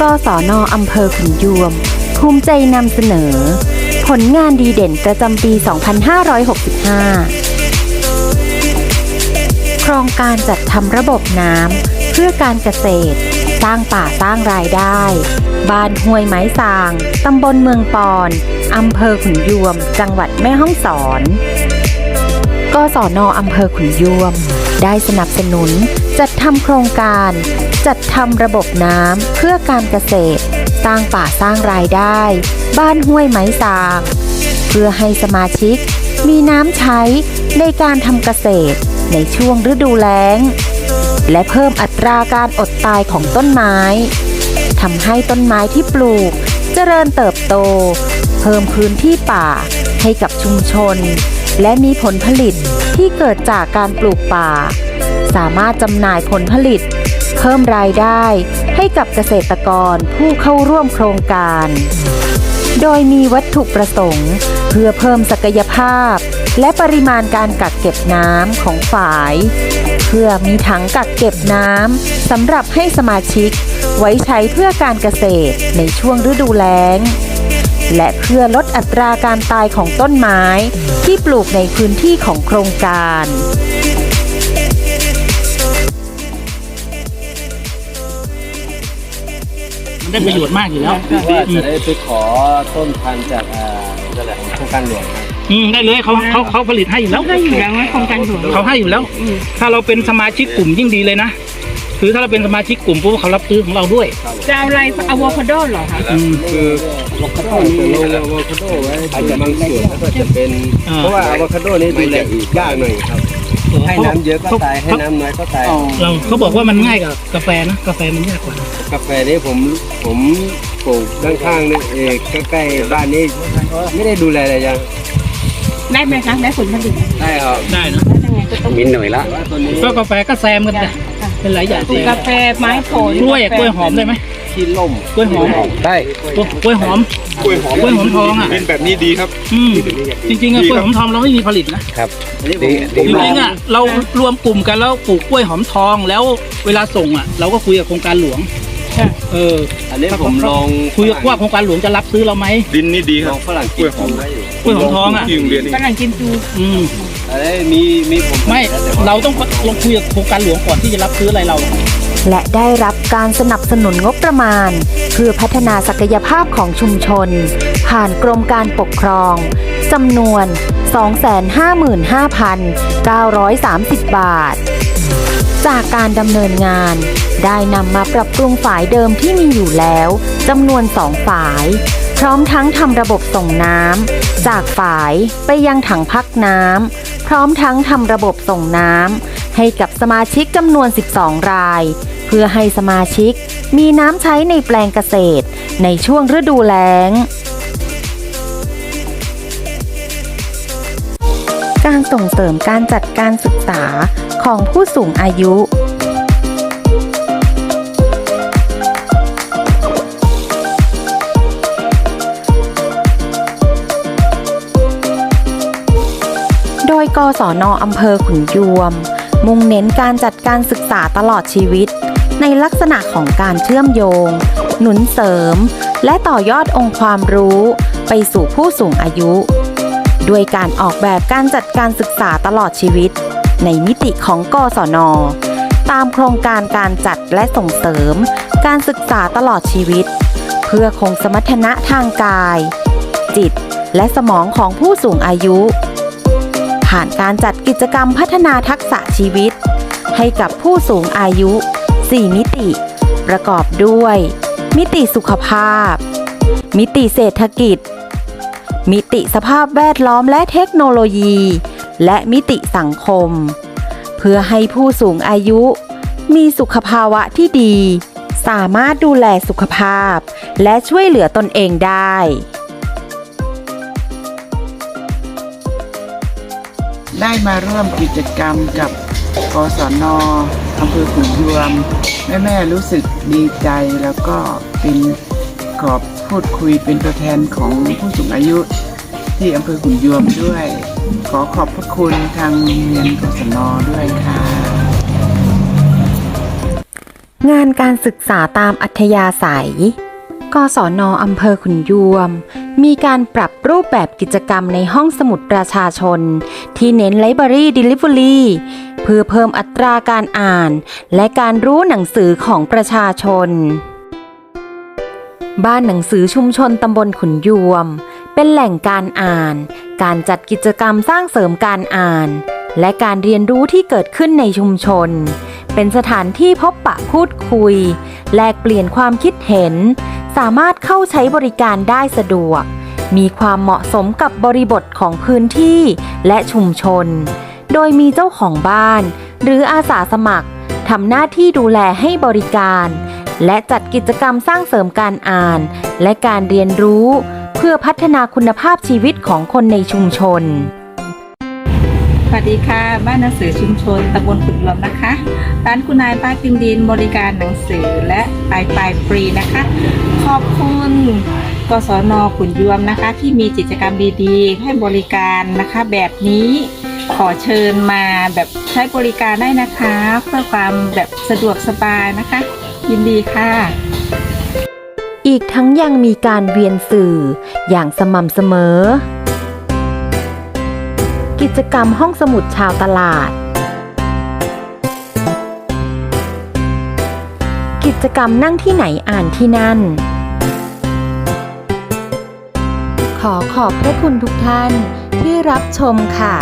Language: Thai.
กศนอำเภอขุนยวม ภูมิใจนำเสนอ ผลงานดีเด่นประจำปี 2565 โครงการจัดทำระบบน้ำเพื่อการเกษตร สร้างป่าสร้างรายได้ บ้านห้วยไม้สางตำบลเมืองปอนอำเภอขุนยวม จังหวัดแม่ฮ่องสอน กศนอำเภอขุนยวม ได้สนับสนุน จัดทำโครงการ จัดทำระบบน้ำเพื่อการเกษตร สร้างป่าสร้างรายได้ บ้านห้วยไม้สางเพื่อให้สมาชิก มีน้ำใช้ในการทำเกษตรในช่วงฤดูแล้ง และเพิ่มอัตราการอดตายของต้นไม้ทำให้ต้นไม้ที่ปลูก เจริญเติบโต เพิ่มพื้นที่ป่าให้กับชุมชน และมีผลผลิตที่เกิดจากการปลูกป่า สามารถจำหน่ายผลผลิต เพิ่มรายได้ให้กับเกษตรกรผู้เข้าร่วมโครงการ โดยมีวัตถุประสงค์ เพื่อเพิ่มศักยภาพ และปริมาณการกักเก็บน้ำของฝาย เพื่อมีถังกักเก็บน้ำสำหรับให้สมาชิกไว้ใช้เพื่อการเกษตรในช่วงฤดูแล้ง และเพื่อลดอัตราการตายของต้นไม้ ที่ปลูกในพื้นที่ของโครงการมันได้ประโยชน์มากอยู่แล้วว่าจะได้ไปขอต้นพันธุ์จากอ่านั่นแหละโครงการหลวงครับอืมได้เลยเขาเขาเขาผลิตให้อยู่แล้วก็อยู่แล้วนะโครงการหลวงเขาให้อยู่แล้ว ถ้าเราเป็นสมาชิกกลุ่มยิ่งดีเลยนะ คือถ้าเราเป็นสมาชิกกลุ่มปุ๊บเขารับซื้อของเราด้วย จะเอาอะไรอะโวคาโดเหรอคะอืมคืออะโวคาโดนี่ลงอะโวคาโดไว้เป็นบางส่วนแล้วก็จะเป็น อ่า เพราะว่าอะโวคาโดนี่ดูแลยากหน่อยครับ ให้น้ำเยอะก็ตายให้น้ำน้อยก็ตาย เราเขาบอกว่ามันง่ายกับกาแฟนะกาแฟมันยากกว่า กาแฟนี่ผมผมปลูกด้านข้างนี่เองใกล้ๆบ้านนี่ไม่ได้ดูแลอะไรยังได้ไหมคะได้ผลผลิตไหมได้ครับได้นะ แล้วยังไงก็ต้อง มินหน่อยละตัวนี้ก็กาแฟก็แซมกันไป เป็นหลายอย่างปลูกกาแฟไม้ผลกล้วยกล้วยหอมได้ไหมที่ล่มกล้วยหอมได้กล้วยหอมกล้วยหอมกล้วยหอมทองอะเป็นแบบนี้ดีครับอืมจริงๆอะกล้วยหอมทองเราไม่มีผลิตนะอันนี้ผมจริงๆอะเรารวมกลุ่มกันแล้วปลูกกล้วยหอมทองแล้วเวลาส่งอะ เราก็คุยกับโครงการหลวงเอออันนี้ผมลองคุยกับว่าโครงการหลวงจะรับซื้อเราไหมดินนี่ดีคลรัอบงฝรั่งกินผมไว้อยู่กล้วยหอมทองอะที่โรงเรียนนี่ฝรั่งกินจูอืม อันนี้มีมีผมไม่แต่ว่เราต้องลงคุยกับโครงการหลวงก่อนที่จะรับซื้ออะไรเรา และได้รับการสนับสนุนงบประมาณ เพื่อพัฒนาศักยภาพของชุมชน ผ่านกรมการปกครองจำนวน 255,930 บาท จากการดำเนินงาน ได้นำมาปรับปรุงฝายเดิมที่มีอยู่แล้วจำนวนสองฝาย พร้อมทั้งทำระบบส่งน้ำจากฝายไปยังถังพักน้ำพ ร้อมทั้งทำระบบส่งน้ำให้กับสมาชิกจำนวน 12 ราย เพื่อให้สมาชิกมีน้ำใช้ในแปลงเกษตร ในช่วงฤดูแล้ง การส่งเสริมการจัดการศึกษาของผู้สูงอายุ ยกศนอำเภอขุนยวม มุ่งเน้นการจัดการศึกษาตลอดชีวิต ในลักษณะของการเชื่อมโยง หนุนเสริม และต่อยอดองค์ความรู้ ไปสู่ผู้สูงอายุ ด้วยการออกแบบการจัดการศึกษาตลอดชีวิต ในมิติของกศน ตามโครงการการจัดและส่งเสริม การศึกษาตลอดชีวิต เพื่อคงสมรรถนะทางกาย จิต และสมองของผู้สูงอายุ ผ่านการจัดกิจกรรมพัฒนาทักษะชีวิต ให้กับผู้สูงอายุ 4 มิติ ประกอบด้วย มิติสุขภาพ มิติเศรษฐกิจ มิติสภาพแวดล้อมและเทคโนโลยี และมิติสังคม เพื่อให้ผู้สูงอายุ มีสุขภาวะที่ดี สามารถดูแลสุขภาพ และช่วยเหลือตนเองได้ ได้มาร่วมกิจกรรมกับกศนอำเภอขุนยวมแม่แม่รู้สึกดีใจแล้วก็เป็นขอบพูดคุยเป็นตัวแทนของผู้สูงอายุ ที่อำเภอขุนยวมด้วย ขอขอบพระคุณทางโรงเรียนกศนด้วยค่ะ งานการศึกษาตามอัธยาศัย กศนอำเภอขุนยวม มีการปรับรูปแบบกิจกรรมในห้องสมุดประชาชน ที่เน้น Library Delivery เพื่อเพิ่มอัตราการอ่าน และการรู้หนังสือของประชาชน บ้านหนังสือชุมชนตำบลขุนยวม เป็นแหล่งการอ่าน การจัดกิจกรรมสร้างเสริมการอ่าน และการเรียนรู้ที่เกิดขึ้นในชุมชน เป็นสถานที่พบปะพูดคุย แลกเปลี่ยนความคิดเห็น สามารถเข้าใช้บริการได้สะดวก มีความเหมาะสมกับบริบทของพื้นที่และชุมชน โดยมีเจ้าของบ้าน หรืออาสาสมัครทำหน้าที่ดูแลให้บริการ และจัดกิจกรรมสร้างเสริมการอ่าน และการเรียนรู้ เพื่อพัฒนาคุณภาพชีวิตของคนในชุมชน สวัสดีค่ะ บ้านหนังสือชุมชนตำบลขุนยวมนะคะ ร้านคุณนายป้ากิมดินบริการหนังสือและไอไฟฟรีนะคะ ขอบคุณกศนขุนยวมนะคะ ที่มีกิจกรรมดีๆ ให้บริการนะคะ แบบนี้ขอเชิญมาแบบใช้บริการได้นะคะ เพื่อความแบบสะดวกสบายนะคะ ยินดีค่ะ อีกทั้งยังมีการเวียนสื่ออย่างสม่ำเสมอ กิจกรรมห้องสมุดชาวตลาด กิจกรรมนั่งที่ไหนอ่านที่นั่น ขอขอบพระคุณทุกท่านที่รับชมค่ะ